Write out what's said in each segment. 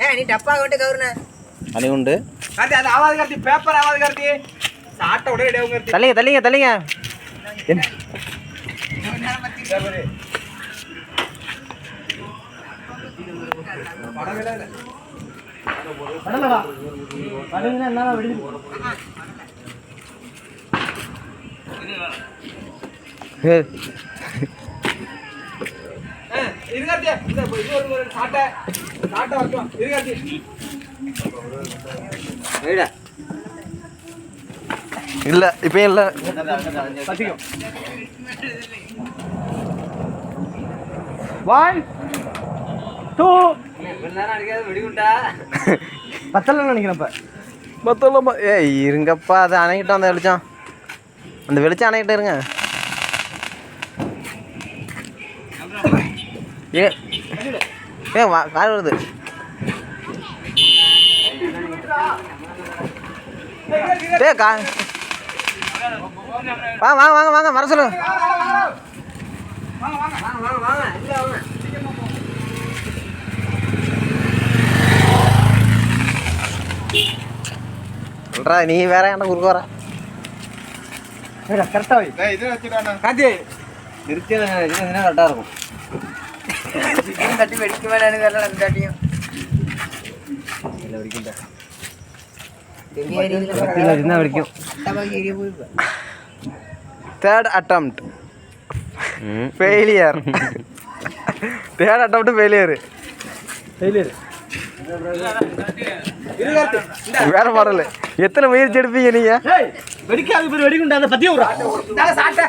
ஏ நீ டப்பா கொண்டு கவுருன மணி உண்டு கார்த்தி அது ஆவாது கார்த்தி பேப்பர் ஆவாது கார்த்தி. சாட்டை உடனே ஆகும் கார்த்தி. தள்ளிங்க தள்ளிங்க தள்ளிங்க. என்ன ஏய், ஆ, இரு கார்த்தி இந்த இது ஒரு சாட்டை சாட்டை வரட்டும் இல்ல இப்பயும் இல்ல. ஒன் டூ பத்தல நினைக்கிறேன் இப்ப. மொத்தம் ஏ இருங்கப்பா அது அணைக்கிட்டோம் அந்த வெளிச்சம். அந்த வெளிச்சம் அணைக்கிட்ட இருங்க. ஏ ஏ வா கார் வருது. டே கா வாங்க வாங்க வாங்க வாங்க வர சொல்லு. சொல்றா நீ வேற என்ன குறுக்க வர. கரெக்டா வை கார்த்தி கரெக்டாக இருக்கும். തട്ടി വെടിക്കുമ്പോഴാണ് കാരണം എന്താട്ടിയും third attempt failure third attempt failure failure வேற மாடல். எத்தனை முயற்சி எடுப்பீங்க நீங்க? ஏய் வெடிக்காது பேர் வெடிக்குண்டா அந்த பத்தியும் விடுறா. இந்த.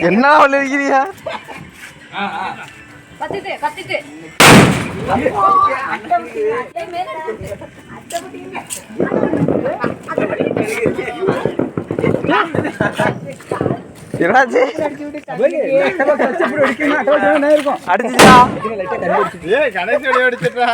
என்ன இருக்கிறியா கத்துட்டு கத்துட்டு என்னாச்சு ஏய் கடைசி அடிச்சிட்டா